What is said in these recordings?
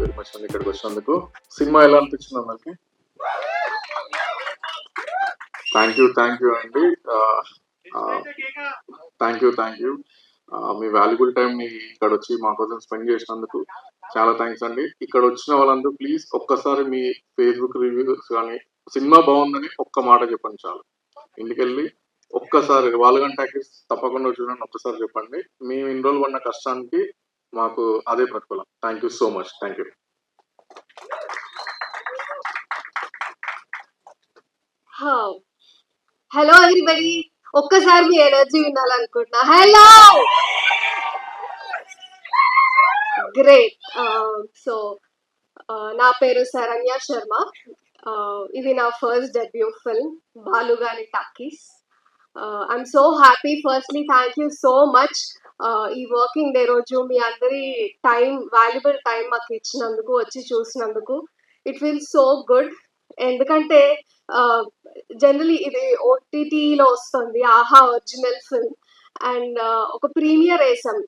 Very much అండి ఇక్కడికి వచ్చినందుకు. సినిమా ఎలా అనిపించింది అందరికి? థ్యాంక్ యూ థ్యాంక్ యూ అండి. థ్యాంక్ యూ థ్యాంక్ యూ మీ వాల్యుబుల్ టైం ని ఇక్కడ వచ్చి మా కోసం స్పెండ్ చేసినందుకు చాలా థ్యాంక్స్ అండి. ఇక్కడ వచ్చిన వాళ్ళందరూ ప్లీజ్ ఒక్కసారి మీ ఫేస్బుక్ రివ్యూస్ కానీ సినిమా బాగుందని ఒక్క మాట చెప్పండి చాలు. ఇంటికెళ్ళి ఒక్కసారి వాళ్ళ గంట తప్పకుండా చూడండి ఒక్కసారి చెప్పండి. మేము ఇన్ని రోజులు పడిన కష్టానికి మాకు అదే ప్రతిఫలం. Thank you so much thank you hello everybody ఒక్కసారి మీ ఎనర్జీ వినాలనుకుంటున్నా. హలో గ్రేట్ సో నా పేరు శరణ్య శర్మ. Uh, ఇది నా first debut film Balugani talkies I'm so happy firstly thank you so much ఈ వర్కింగ్ డే రోజు మీ అందరి టైం వాల్యుబుల్ టైం మాకు ఇచ్చినందుకు వచ్చి చూసినందుకు. ఇట్ ఫీల్ సో గుడ్ ఎందుకంటే జనరలీ ఇది ఓటీటీలో వస్తుంది ఆహా ఒరిజినల్ ఫిల్మ్ అండ్ ఒక ప్రీమియర్ వేసాం.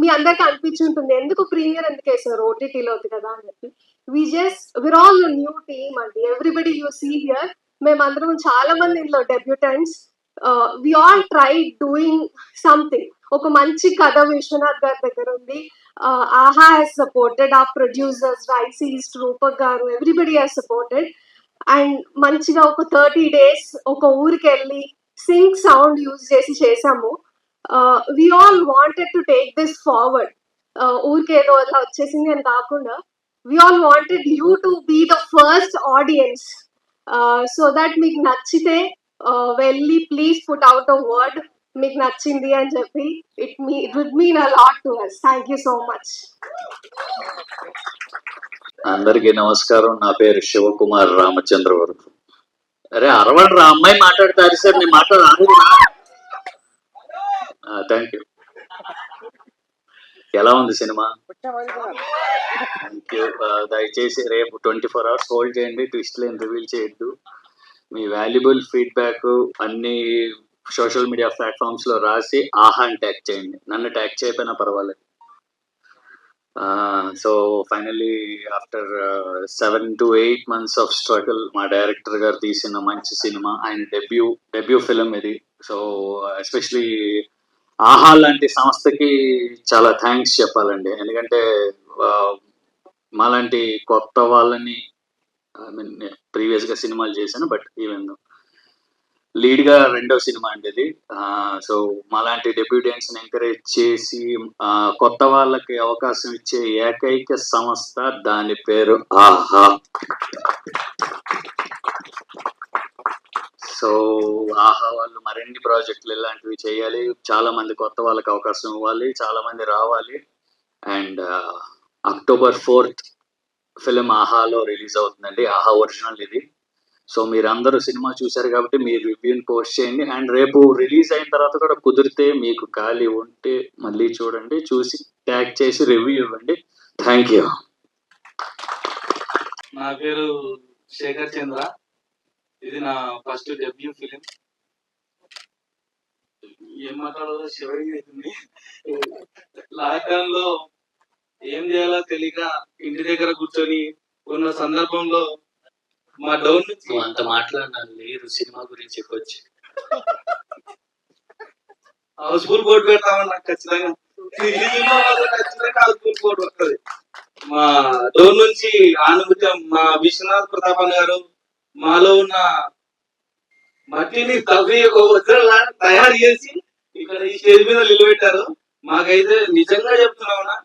మీ అందరికి అనిపించి ఉంటుంది ఎందుకు ప్రీమియర్ ఎందుకు వేసారు ఓటీటీలో ఉంది కదా అని చెప్పి. We just we're all new team అండి. ఎవ్రీబడి యూ సీ హియర్ మేమందరం చాలా మంది ఇందులో debutants we all try doing something ఒక మంచి కథ విశ్వనాథ్ గారి దగ్గర ఉంది. Uh, ఆహా హెస్ సపోర్టెడ్ ఆ ప్రొడ్యూసర్స్ రైసీస్ రూపక్ గారు ఎవ్రీబడి హెస్ సపోర్టెడ్ అండ్ మంచిగా ఒక థర్టీ డేస్ ఒక ఊరికి వెళ్ళి సింక్ సౌండ్ యూజ్ చేసి చేసాము we all wanted to take this forward ఊరికి ఏదో అలా వచ్చేసింది అని కాకుండా we all wanted you to be the first audience so that మీకు నచ్చితే వెళ్ళి please put out a word మీకు నచ్చింది అని చెప్పి it me it would mean a lot to us thank you so much అందరికీ నమస్కారం. నా పేరు శివకుమార్ రామచంద్ర వరకు అరే అరవండి రా అమ్మాయి మాట్లాడతారు సార్ నేను మాట్లాడాలి థ్యాంక్ యూ ఎలా ఉంది సినిమా? థ్యాంక్ యూ దయచేసి రేపు ట్వంటీ ఫోర్ అవర్స్ హోల్డ్ చేయండి. ట్విస్ట్ లేని రివీల్ చేయొద్దు. మీ వాల్యుబుల్ ఫీడ్బ్యాక్ అన్ని సోషల్ మీడియా ప్లాట్ఫామ్స్లో రాసి ఆహాన్ ట్యాగ్ చేయండి. నన్ను ట్యాగ్ చేయకపోయినా పర్వాలేదు. So finally after seven to eight months of struggle మా డైరెక్టర్ గారు తీసిన మంచి సినిమా ఆయన డెబ్యూ డెబ్యూ ఫిలిం ఇది. సో ఎస్పెషలీ ఆహా లాంటి సంస్థకి చాలా థ్యాంక్స్ చెప్పాలండి. ఎందుకంటే మాలాంటి కొత్త వాళ్ళని ఐ మీన్ ప్రీవియస్గా సినిమాలు చేశాను బట్ ఈవెన్ లీడ్గా రెండో సినిమా అండి ఇది సో మాలాంటి డెబ్యూటెంట్స్ ఎంకరేజ్ చేసి కొత్త వాళ్ళకి అవకాశం ఇచ్చే ఏకైక సంస్థ దాని పేరు ఆహా. సో ఆహా వాళ్ళు మరిన్ని ప్రాజెక్టులు ఇలాంటివి చేయాలి. చాలా మంది కొత్త వాళ్ళకి అవకాశం ఇవ్వాలి చాలా మంది రావాలి. అండ్ అక్టోబర్ ఫోర్త్ ఫిలిం ఆహాలో రిలీజ్ అవుతుందండి ఆహా ఒరిజినల్ ఇది. సో మీరందరూ సినిమా చూశారు కాబట్టి మీరు రివ్యూని పోస్ట్ చేయండి. అండ్ రేపు రిలీజ్ అయిన తర్వాత కూడా కుదిరితే మీకు ఖాళీ ఉంటే మళ్ళీ చూడండి చూసి ట్యాగ్ చేసి రివ్యూ ఇవ్వండి. థ్యాంక్ యూ నా పేరు శేఖర్ చంద్ర. ఇది నా ఫస్ట్ డెబ్యూ ఫిలిం ఏం మాట్లాడాలో శివరికి లాక్డౌన్లో ఏం చేయాలో తెలియక ఇంటి దగ్గర కూర్చొని ఉన్న సందర్భంలో మా డౌన్ నుంచి అంత మాట్లాడినా లేదు సినిమా గురించి చెప్పొచ్చు. హౌస్ఫుల్ బోర్డు పెడతామని నాకు ఖచ్చితంగా హౌస్ఫుల్ బోర్డు వస్తుంది. మా డోర్ నుంచి ఆనుభూతి మా విశ్వనాథ్ ప్రతాపన్ గారు మాలో ఉన్న మట్టిని తవ్వి ఒక వజ్రంలా తయారు చేసి ఇక్కడ ఈ స్టేజ్ మీద నిలబెట్టారు. మాకైతే నిజంగా చెప్తున్నావునా?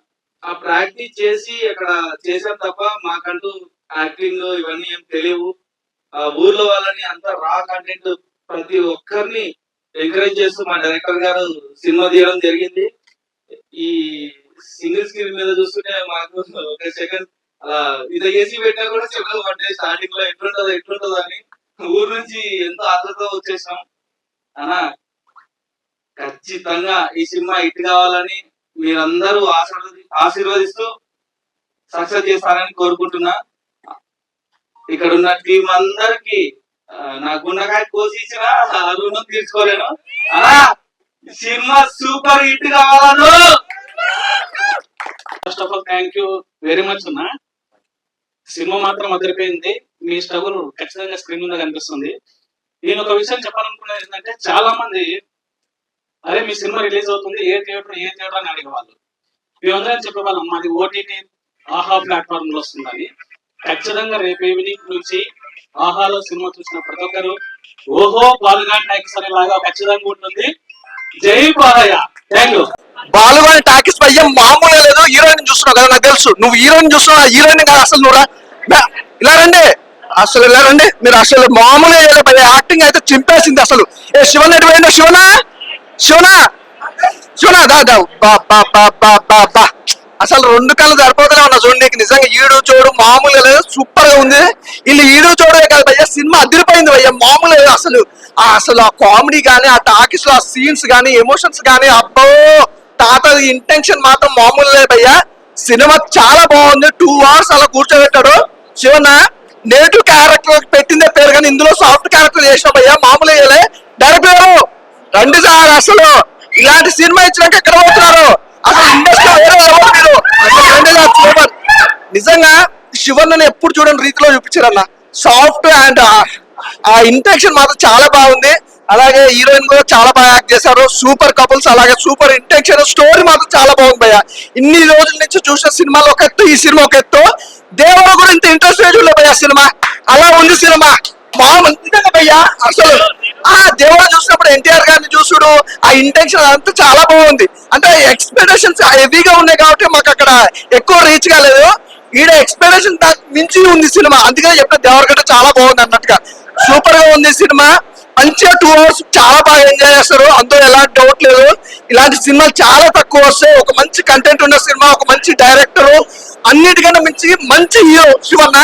ఆ ప్రాక్టీస్ చేసి అక్కడ చేసాం తప్ప మాకంటూ యాక్టింగ్ ఇవన్నీ ఏం తెలియవు. ఆ ఊర్లో వాళ్ళని అంత రా కంటెంట్ ప్రతి ఒక్కరిని ఎంకరేజ్ చేస్తూ మా డైరెక్టర్ గారు సినిమా తీయడం జరిగింది. ఈ సింగిల్ స్క్రీన్ మీద చూస్తుంటే మాకు ఒక సెకండ్ అలా ఇది ఏసీ పెట్టినా కూడా చెవులు పడ్డాయి స్టార్టింగ్లో ఎట్లుంటదో ఎట్లుంటదో అని ఊరు నుంచి ఎంతో ఆతృత వచ్చేసాం. అనా ఖచ్చితంగా ఈ సినిమా ఇట్ కావాలని మీరందరూ ఆశీర్వది ఆశీర్వదిస్తూ సక్సెస్ చేస్తారని కోరుకుంటున్నా. ఇక్కడ ఉన్న టీం అందరికి ఆ, నా గుండకాయ కోసి ఇచ్చిన రుణం తీర్చుకోలేను. అలా cinema super hit కావాలను. First of all thank you very much అన్న. సినిమా మాత్రం అదిరిపోయింది. మీ స్ట్రగుల్ ఖచ్చితంగా స్క్రీన్ మీద కనిపిస్తుంది. నేను ఒక విషయం చెప్పాలనుకున్నది ఏంటంటే చాలా మంది అరే మీ సినిమా రిలీజ్ అవుతుంది ఏ థియేటర్ ఏ థియేటర్ అని అడిగేవాళ్ళు. మేమందరం చెప్పేవాళ్ళం? మాది ఓటీటీ ఆహా ప్లాట్ఫామ్లో వస్తుందని. ఖచ్చితంగా రేపు ఈవినింగ్ నుంచి ఆహాలో సినిమా చూసిన ప్రతి ఒక్కరు ఓహో బాలుగా అనే అనేలాగా ఖచ్చితంగా ఉంటుంది. జై Balayya. Thank you Baluga talkies భయ్యం మామూలుగా లేదు. హీరోయిన్ చూస్తున్నావు కదా నాకు తెలుసు. నువ్వు హీరోయిన్ చూస్తున్నావు హీరోయిన్ కాదు అసలు నువ్వు ఇలా రండి. అసలు ఇలా రండి. మీరు అసలు మామూలుగా యాక్టింగ్ అయితే చింపేసింది అసలు. ఏ శివన్ ఎటు పోయిండు. శివనా శివనా చూడదా బా బా బా బా బా బా. అసలు రెండు కళ్ళు సరిపోతూనే ఉన్నా చూడండి నీకు. నిజంగా ఈడు చూడు మామూలుగా లేదు సూపర్గా ఉంది. వీళ్ళు ఈడు చూడే కాదు భయ్య సినిమా అదిరిపోయింది భయ్య మామూలు లేదు అసలు. ఆ అసలు ఆ కామెడీ కానీ ఆ టాకీస్లో ఆ సీన్స్ కానీ ఎమోషన్స్ కానీ అబ్బో తాత ఇంటెన్షన్ మాత్రం మామూలు లేదు భయ్యా. సినిమా చాలా బాగుంది టూ అవర్స్ అలా కూర్చోబెట్టాడు. శివన్న నేటివ్ క్యారెక్టర్ పెట్టిందే పేరు కానీ ఇందులో సాఫ్ట్ క్యారెక్టర్ చేసిన భయ్యా మామూలు వేయలే డైరెక్టర్ గారు రండి సార్ అసలు. ఇలాంటి సినిమా ఇచ్చినాక ఎక్కడ పోతున్నారు? అసలు ఇండస్ట్రీ వేరే level నిజంగా శివన్నని ఎప్పుడు చూడని రీతిలో చూపించారన్న. సాఫ్ట్ అండ్ ఆ ఇంటెన్షన్ మాత్రం చాలా బాగుంది. అలాగే హీరోయిన్ కూడా చాలా బాగా యాక్ట్ చేశారు. సూపర్ కపుల్స్ అలాగే సూపర్ ఇంటెన్షన్ స్టోరీ మాత్రం చాలా బాగుంది భయ్య. ఇన్ని రోజుల నుంచి చూసిన సినిమాలు ఒక ఎత్తు ఈ సినిమా ఒక ఎత్తు. దేవుడు కూడా ఇంత ఇంట్రెస్ట్ చూడలే భయ్య సినిమా. అలా ఉంది సినిమా. మా నిజంగా భయ్య అసలు ఆ దేవుడు చూసినప్పుడు ఎన్టీఆర్ గారిని చూసుడు ఆ ఇంటెన్షన్ అంతా చాలా బాగుంది. అంటే ఎక్స్పెక్టేషన్స్ హెవీగా ఉన్నాయి కాబట్టి మాకు అక్కడ ఎక్కువ రీచ్ కాలేదు ఈడ ఎక్స్పెక్టేషన్ మించి ఉంది సినిమా. అందుకని చెప్పిన దేవరగడ్డ చాలా బాగుంది అన్నట్టుగా. సూపర్గా ఉంది సినిమా. మంచిగా టూ అవర్స్ చాలా బాగా ఎంజాయ్ చేస్తారు. అందులో ఎలాంటి డౌట్ లేదు. ఇలాంటి సినిమాలు చాలా తక్కువ వస్తాయి. ఒక మంచి కంటెంట్ ఉన్న సినిమా ఒక మంచి డైరెక్టర్ అన్నిటికన్నా మించి మంచి హీరో శివన్న.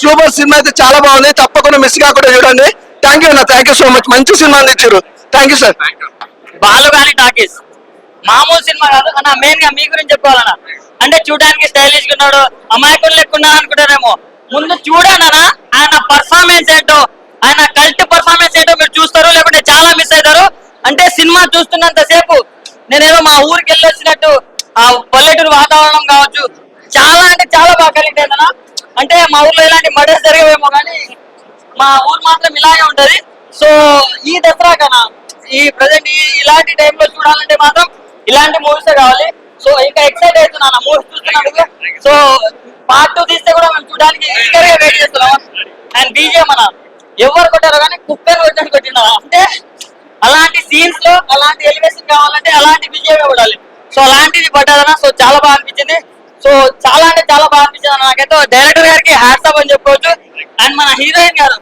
సూపర్ సినిమా అయితే చాలా బాగుంది. తప్పకుండా మిస్ కాకుండా చూడండి. థ్యాంక్ యూ అన్న. థ్యాంక్ యూ సో మచ్ మంచి సినిమా అందించారు thank you sir Balugani talkies. మామూలు సినిమా కాదు అన్న మెయిన్గా మీ గురించి చెప్పుకోవాలన్నా అంటే చూడడానికి స్టైలిష్గా ఉన్నాడు అమాయకులు లెక్క అనుకుంటారేమో. ముందు చూడండి ఆయన పర్ఫార్మెన్స్ ఏంటో? ఆయన కల్ట్ పర్ఫార్మెన్స్ ఏంటో మీరు చూస్తారు లేకుంటే చాలా మిస్ అవుతారు? అంటే సినిమా చూస్తున్నంత సేపు నేనేదో మా ఊరికి వెళ్ళొచ్చినట్టు ఆ పల్లెటూరు వాతావరణం కావచ్చు చాలా అంటే చాలా బాగా కలిగి అన్న అంటే మా ఊర్లో ఇలాంటి మర్డర్స్ జరిగేవేమో కానీ మా ఊరు మాత్రం ఇలాగే ఉంటది. సో ఈ దసరా కన్నా ఈ ప్రజెంట్ ఇలాంటి టైంలో చూడాలంటే మాత్రం ఇలాంటి మూవీస్ కావాలి. సో ఇంకా ఎక్సైట్ అవుతున్నాను. మూవీస్ చూస్తున్నాను సో పార్ట్ టూ తీస్తే కూడా మేము చూడడానికి ఈగర్గా వెయిట్ చేస్తున్నాం అండ్ బీజే మన ఎవరు కొట్టారో కానీ కుక్కర్ కొట్టినట్టు కొట్టిన అంటే అలాంటి సీన్స్లో అలాంటి ఎలివేషన్ కావాలంటే అలాంటి విజయమే ఉండాలి సో అలాంటిది పట్టాలన్నా సో చాలా బాగా అనిపించింది. సో చాలా అంటే చాలా బాగా అనిపించింది. నాకైతే డైరెక్టర్ గారికి హ్యాట్సాప్ అని చెప్పుకోవచ్చు. అండ్ మన హీరోయిన్ గారు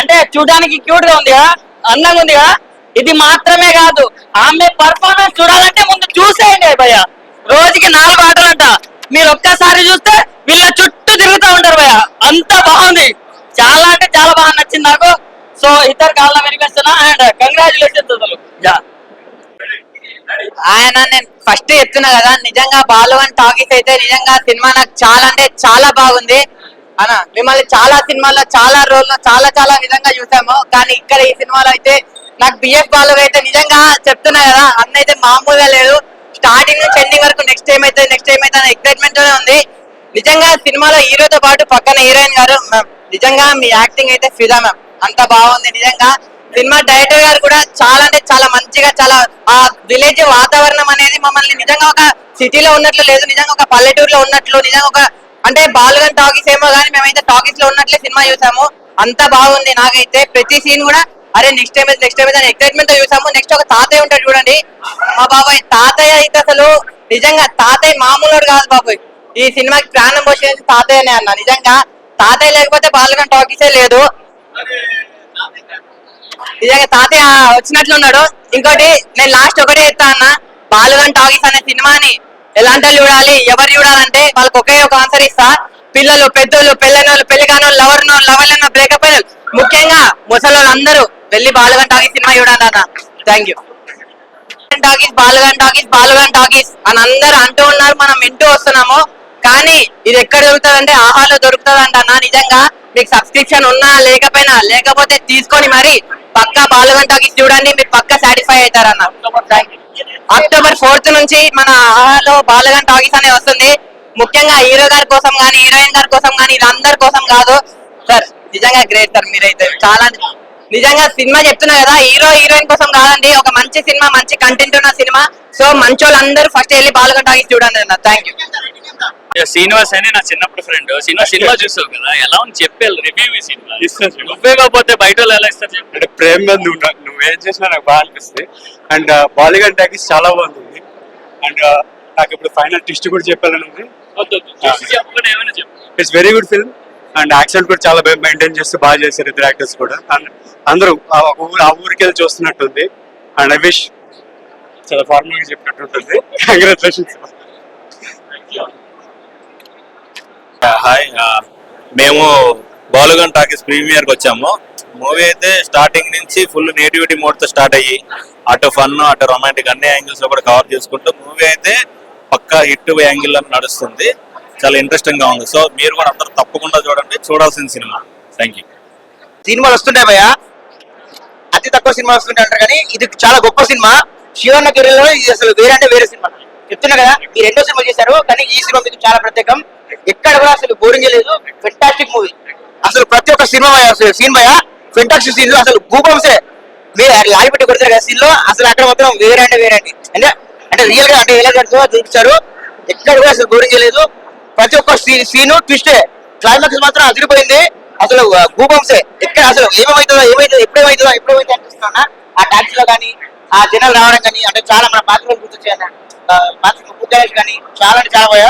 అంటే చూడడానికి క్యూట్గా ఉంది కదా అందంగా ఉంది కదా ఇది మాత్రమే కాదు ఆమె పర్ఫార్మెన్స్ చూడాలంటే ముందు చూసేయండి భయ రోజుకి నాలుగు అంట మీరు ఒక్కసారి చూస్తే వీళ్ళ చుట్టూ తిరుగుతూ ఉంటారు భయ అంత బాగుంది. చాలా అంటే చాలా బాగా నచ్చింది నాకు. సో ఇద్దరు కాళ్ళ వినిపిస్తున్నా అండ్ కంగ్రాచులేషన్స్ అసలు. ఆయన నేను ఫస్ట్ చెప్తున్నా కదా నిజంగా బాలు అని టాకీస్ అయితే నిజంగా సినిమా నాకు చాలా అంటే చాలా బాగుంది. అన్న మిమ్మల్ని చాలా సినిమాల్లో చాలా రోజుల్లో చాలా చాలా నిజంగా చూసాము. కానీ ఇక్కడ ఈ సినిమాలో అయితే నాకు బిఎఫ్ బాలు అయితే నిజంగా చెప్తున్నా కదా అన్న అయితే మామూలుగా లేదు. స్టార్టింగ్ నుంచి ఎండింగ్ వరకు నెక్స్ట్ టైం అయితే నెక్స్ట్ టైం అయితే ఎక్సైట్మెంట్ ఉంది. నిజంగా సినిమాలో హీరోతో పాటు పక్కన హీరోయిన్ గారు మ్యామ్, నిజంగా మీ యాక్టింగ్ అయితే ఫిదా మ్యామ్. అంత బాగుంది నిజంగా. సినిమా డైరెక్టర్ గారు కూడా చాలా అంటే చాలా మంచిగా చాలా ఆ విలేజ్ వాతావరణం అనేది మమ్మల్ని నిజంగా ఒక సిటీలో ఉన్నట్లు లేదు నిజంగా ఒక పల్లెటూరులో ఉన్నట్లు నిజంగా ఒక అంటే బాలుగన్ టాకీస్ ఏమో కానీ మేమైతే టాకీస్లో ఉన్నట్లే సినిమా చూసాము. అంత బాగుంది నాకైతే. ప్రతి సీన్ కూడా అరే నెక్స్ట్ టైం నెక్స్ట్ టైం అని ఎక్సైట్మెంట్తో చూసాము. నెక్స్ట్ ఒక తాతయ్య ఉంటాడు చూడండి. మా బాబాయ్ తాతయ్య అయితే అసలు నిజంగా తాతయ్య మామూలు కాదు బాబు. ఈ సినిమాకి ప్రాణం పోసేది తాతయ్యనే అన్న. నిజంగా తాతయ్య లేకపోతే బాలుగన్ టాకీసే లేదు. నిజంగా తాతయ్య వచ్చినట్లున్నాడు. ఇంకోటి నేను లాస్ట్ ఒకటే చెప్తా అన్న. బాలుగన్ టాకీస్ అనే సినిమాని ఎలాంటి చూడాలి? ఎవరు చూడాలంటే వాళ్ళకి ఒకే ఒక ఆన్సర్ ఇస్తా. పిల్లలు పెద్దోళ్ళు పెళ్ళనోళ్ళు వాళ్ళు పెళ్ళి కాని వాళ్ళు లవర్ బ్రేకప్ అయిన ముఖ్యంగా ముసలి అందరూ వెళ్ళి బాలుగన్ టాకీస్ సినిమా చూడండి అన్న thank you talkies Balugan talkies Balugan talkies అని అందరు అంటూ ఉన్నారు. మనం వింటూ వస్తున్నాము. కానీ ఇది ఎక్కడ దొరుకుతుంది అంటే ఆహాలో దొరుకుతుంది అన్న. నిజంగా మీకు సబ్స్క్రిప్షన్ ఉన్నా లేకపోయినా లేకపోతే తీసుకొని మరి పక్కా బాలుగన్ టాకీస్ చూడండి. మీరు పక్కా సాటిస్ఫై అవుతారన్న. అక్టోబర్ ఫోర్త్ నుంచి మన ఆహాలో బాలగన్ టాకీస్ అనేది వస్తుంది. ముఖ్యంగా హీరో గారి కోసం కానీ హీరోయిన్ గారి కోసం కానీ ఇది అందరి కోసం కాదు. సార్ నిజంగా గ్రేట్ సార్ మీరైతే. చాలా నిజంగా సినిమా చెప్తున్నా కదా హీరో హీరోయిన్ కోసం కాదండి ఒక మంచి సినిమా మంచి కంటెంట్ ఉన్న సినిమా. సో మంచి వాళ్ళందరూ ఫస్ట్ వెళ్ళి పాల్గొంటాకి చూడండి అన్న. థ్యాంక్ యూ శ్రీనివాస్ అని నా చిన్నప్పుడు ఫ్రెండ్ శ్రీనివాస్ సినిమా చూసావు కదా? ఎలా ఉంది? చెప్పాలి రివ్యూ ఈ సినిమా. నువ్వే కాకపోతే బయట ఎలా ఇస్తారు చెప్పు. అంటే ప్రేమ్ నువ్వు నువ్వు చేసినా నాకు బాగా అనిపిస్తుంది. అండ్ బాలీవుడ్ టాకీస్ చాలా బాగుంది అండ్ నాకు ఇప్పుడు ఫైనల్ ట్విస్ట్ కూడా చెప్పాలని ఉంది. చెప్పు. It's very good film and accent కూడా చాలా మెయింటైన్ చేస్తూ బాగా చేశారు ఇద్దరు యాక్టర్స్ కూడా. అండ్ అందరూ ఆ ఊరు ఆ ఊరికి వెళ్ళి చూస్తున్నట్టుంది. అండ్ ఐ విష్ చాలా ఫార్మల్గా చెప్పినట్టు ఉంటుంది కంగ్రాచులేషన్స్ హాయ్. మేము బాలుగన్ టాకీస్ ప్రీమియర్కి వచ్చాము. మూవీ అయితే స్టార్టింగ్ నుంచి ఫుల్ నేటివిటీ మోడ్తో స్టార్ట్ అయ్యి అటు ఫన్ అటు రొమాంటిక్ అన్ని యాంగిల్స్లో కూడా కవర్ చేసుకుంటూ మూవీ అయితే పక్కా హిట్ యాంగిల్ అని నడుస్తుంది. చాలా ఇంట్రెస్టింగ్గా ఉంది. సో మీరు కూడా అందరూ తప్పకుండా చూడండి. చూడాల్సిన సినిమా థ్యాంక్ యూ సినిమాలు వస్తుంటాయి భయ్యా. అతి తక్కువ సినిమా వస్తుంటాయి అంటారు కానీ ఇది చాలా గొప్ప సినిమా. శివన్న కెరీర్లో ఇది అసలు వేరే అంటే వేరే సినిమా. చెప్తున్నా కదా మీరు రెండో సినిమా చేశారు కానీ ఈ సినిమా మీకు చాలా ప్రత్యేకం. ఎక్కడ కూడా అసలు బోరింగ్ లేదు. ఫెంటాస్టిక్ మూవీ అసలు ప్రతి ఒక్క సినిమా సీన్ భయ ఫెంటాస్టిక్ సీన్ అసలు భూకంసే. మీరు లాగి పెట్టి కొడతారు కదా సీన్లో? అసలు అక్కడ మాత్రం వేరే అంటే వేరే అండి అంటే అంటే రియల్గా అంటే ఎలా కడుతుందో చూపించారు. ఎక్కడ కూడా అసలు బోరింగ్ లేదు. ప్రతి ఒక్క సీన్ ట్విస్టే క్లైమాక్స్ మాత్రం అదిరిపోయింది. అసలు భూకంసే. ఎక్కడ అసలు ఏమవుతుందో ఏమైతుందో ఎప్పుడేమైతుందో ఎప్పుడేమైతే అనిపిస్తున్నా ఆ టాక్సీ లో కానీ ఆ జనాలు రావడం కానీ అంటే చాలా మన పాత్రలు గుర్తొచ్చాయన్న పాత్ర కానీ చాలా అంటే చాలా పోయా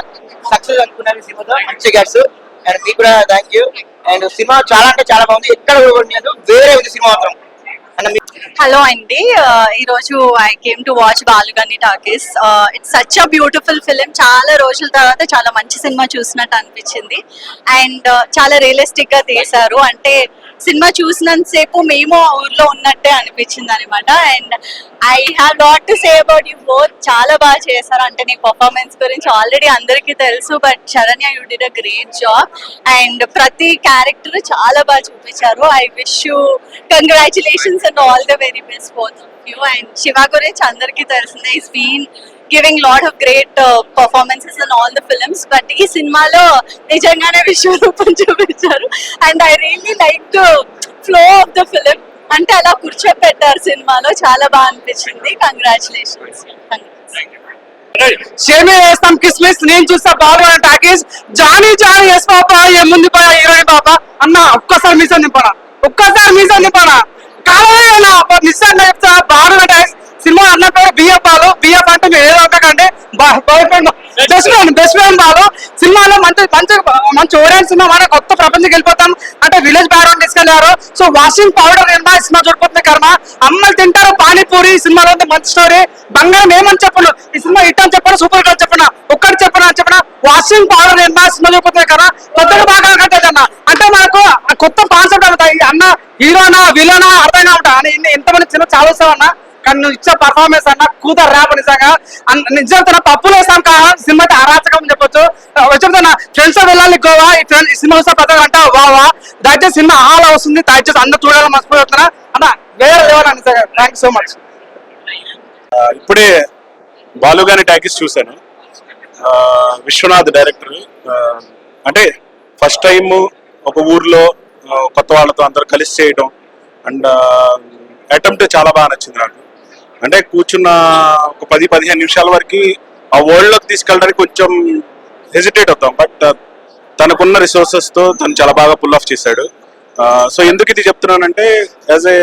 సక్సెస్ అనుకున్నారు సినిమాతో. మంచి గట్స్ అండ్ మీకు కూడా థ్యాంక్ యూ అండ్ సినిమా చాలా అంటే చాలా బాగుంది. ఎక్కడ కూడా వేరే ఉంది సినిమా మాత్రం. హలో అండి. ఈరోజు ఈ రోజు I came to watch Balugani talkies. It's such a beautiful film చాలా రోజుల తర్వాత చాలా మంచి సినిమా చూసినట్టు అనిపించింది. అండ్ చాలా రియలిస్టిక్గా తీశారు. అంటే సినిమా చూసినంతసేపు మేము ఆ ఊర్లో ఉన్నట్టే అనిపించింది అనమాట and I have lot to say about you both చాలా బాగా చేశారు. అంటే నీ పర్ఫార్మెన్స్ గురించి ఆల్రెడీ అందరికీ తెలుసు but Saranya you did a great job and ప్రతి క్యారెక్టర్ చాలా బాగా చూపించారు. I wish you congratulations and all the very best both you and Shiva గురించి అందరికీ తెలిసిందే is been giving lot of great performances in all the films but ఈ సినిమాలో నిజంగానే విశ్వరూపం చూపించారు. And I really like flow of the film అంటే అలా కూర్చోపెట్టారు సినిమాలో. చాలా బాగా అనిపించింది. కంగ్రాచులేషన్స్ షేమే వేస్తాం కిస్మిస్. నేను చూస్తా బాగా talkies. Johnny Johnny yes papa ఏముంది పా హీరోయిన్ పాప? అన్న ఒక్కసారి మిస్ నింపనా? ఒక్కసారి మిస్ నింపనా? కావాలే నిశ్చయంగా చెప్తా. బాగా టాక్స్ సినిమా అన్న పేరు బిఎఫ్ బాలు బిఎఫ్ అంటే మీరు ఏదో ఒకటంటే boyfriend best friend best friend Balu. సినిమాలో మంచి మంచి మంచి ఓరియంట్ సినిమా మన కొత్త ప్రపంచం వెళ్ళిపోతాం అంటే విలేజ్ బ్యాక్గ్రౌండ్ తీసుకెళ్ళారు. So washing powder Nirma cinema చూడిపోతుంది కర్మ. అమ్మలు తింటారు పానీపూరి సినిమాలో ఉంది మంచి స్టోరీ బంగారం ఏమని చెప్పను? ఈ సినిమా హిట్ అని చెప్పను? సూపర్ అని చెప్పను? ఒక్కటి చెప్పను అని చెప్పను? వాషింగ్ పౌడర్ నిర్మా సినిమా చూడిపోతుంది కదా కొత్తగా బాగా కట్టేది అన్న. అంటే మనకు కొత్త కాన్సెప్ట్ అవుతాయి అన్న హీరోనా విలనా అర్థం కావట అని ఇంతమంది సినిమా చాలా వస్తామన్నా కానీ నువ్వు ఇచ్చే పర్ఫార్మెన్స్ అన్న కూత ర్యాప్ నిజంగా. నిజంతో పప్పులు వేసాం కా సినిమా అయితే అరాచకం అని చెప్పొచ్చు. చెప్తున్నా ఫ్రెండ్స్ వెళ్ళాలి గోవా ఈ ఫ్రెండ్ ఈ సినిమా వస్తే పెద్ద అంటే వావా దయచేసి సినిమా హాల్ వస్తుంది దయచేసి అందరూ చూడాలని మర్చిపోతున్నా అన్న వేరే లేవాలి నిజంగా థ్యాంక్ సో మచ్ ఇప్పుడే బాలుగాని ట్యాకిస్ చూశాను. విశ్వనాథ్ డైరెక్టర్ అంటే ఫస్ట్ టైం ఒక ఊర్లో కొత్త వాళ్ళతో అందరు కలిసి చేయడం అండ్ అటెంప్ట్ చాలా బాగా నచ్చింది నాకు. అంటే కూర్చున్న ఒక పది పదిహేను నిమిషాల వరకు ఆ వరల్డ్లోకి తీసుకెళ్ళడానికి కొంచెం హెజిటేట్ అవుతాం. బట్ uh, తనకున్న రిసోర్సెస్తో తను చాలా బాగా పుల్ ఆఫ్ చేశాడు. Uh, సో ఎందుకు ఇది చెప్తున్నానంటే యాజ్ ఏ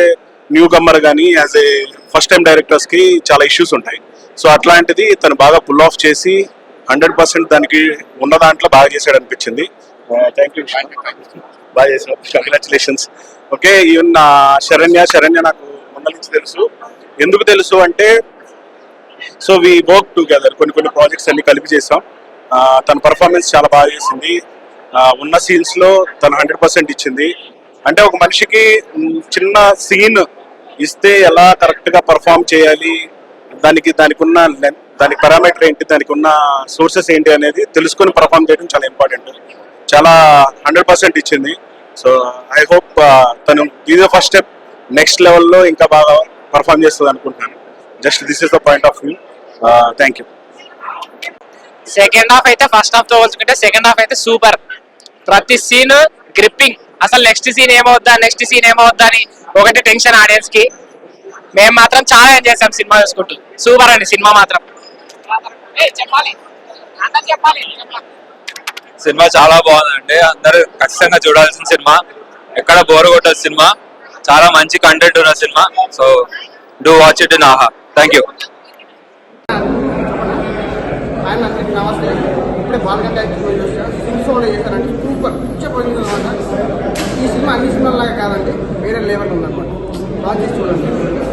న్యూ గమ్మర్ కానీ యాజ్ ఏ ఫస్ట్ టైం డైరెక్టర్స్కి చాలా ఇష్యూస్ ఉంటాయి. సో అట్లాంటిది తను బాగా పుల్ ఆఫ్ చేసి హండ్రెడ్ పర్సెంట్ దానికి ఉన్న దాంట్లో బాగా చేశాడు అనిపించింది. థ్యాంక్ యూ బాగా చేసావు కంగ్రాచులేషన్స్ ఓకే ఈవెన్ నా శరణ్య శరణ్య నాకు ముందర నుంచి తెలుసు. ఎందుకు తెలుసు అంటే సో వి వర్క్ టుగెదర్ కొన్ని కొన్ని ప్రాజెక్ట్స్ అన్ని కలిపి చేసాం తన పర్ఫార్మెన్స్ చాలా బాగా చేసింది. ఉన్న సీన్స్లో తను హండ్రెడ్ పర్సెంట్ ఇచ్చింది. అంటే ఒక మనిషికి చిన్న సీన్ ఇస్తే ఎలా కరెక్ట్గా పర్ఫామ్ చేయాలి? దానికి దానికి ఉన్న లెన్- దానికి పారామీటర్ ఏంటి? దానికి ఉన్న సోర్సెస్ ఏంటి అనేది తెలుసుకొని పర్ఫామ్ చేయడం చాలా ఇంపార్టెంట్ చాలా హండ్రెడ్ పర్సెంట్ ఇచ్చింది. సో ఐ హోప్ తను ఇది ఫస్ట్ స్టెప్ నెక్స్ట్ లెవెల్లో ఇంకా బాగా పర్ఫామ్ చేస్తుంది అనుకుంటున్నాను. Just this is the point of view thank you second half అయితే ఫస్ట్ హాఫ్తో పోల్చుకుంటే సెకండ్ హాఫ్ అయితే సూపర్ ప్రతి సీన్ గ్రిప్పింగ్ అసలు నెక్స్ట్ సీన్ ఏమవుద్దా నెక్స్ట్ సీన్ ఏమవుద్దా అని ఒకటి టెన్షన్ ఆడియన్స్కి. మేము మాత్రం చాలా ఎంజాయ్ చేసాం సినిమా చూసుకుంటూ. సూపర్ అండి సినిమా మాత్రం. చెప్పాలి. చెప్పాలి సినిమా చాలా బాగుందండి. అందరూ ఖచ్చితంగా చూడాల్సిన సినిమా. ఎక్కడ బోర్ కొట్టదు సినిమా. చాలా మంచి కంటెంట్ ఉన్న cinema. So do watch it in Aha thank you ఆయన నమస్తే ఇప్పుడే బాలగంట చూసాను సింగ్సోలో చేశారంటే సూపర్ పిచ్చపోయింది అనమాట ఈ సినిమా అన్ని సినిమాలాగా కాదండి వేరే లెవెల్ ఉందన్నమాట. బాగా చేసి చూడండి.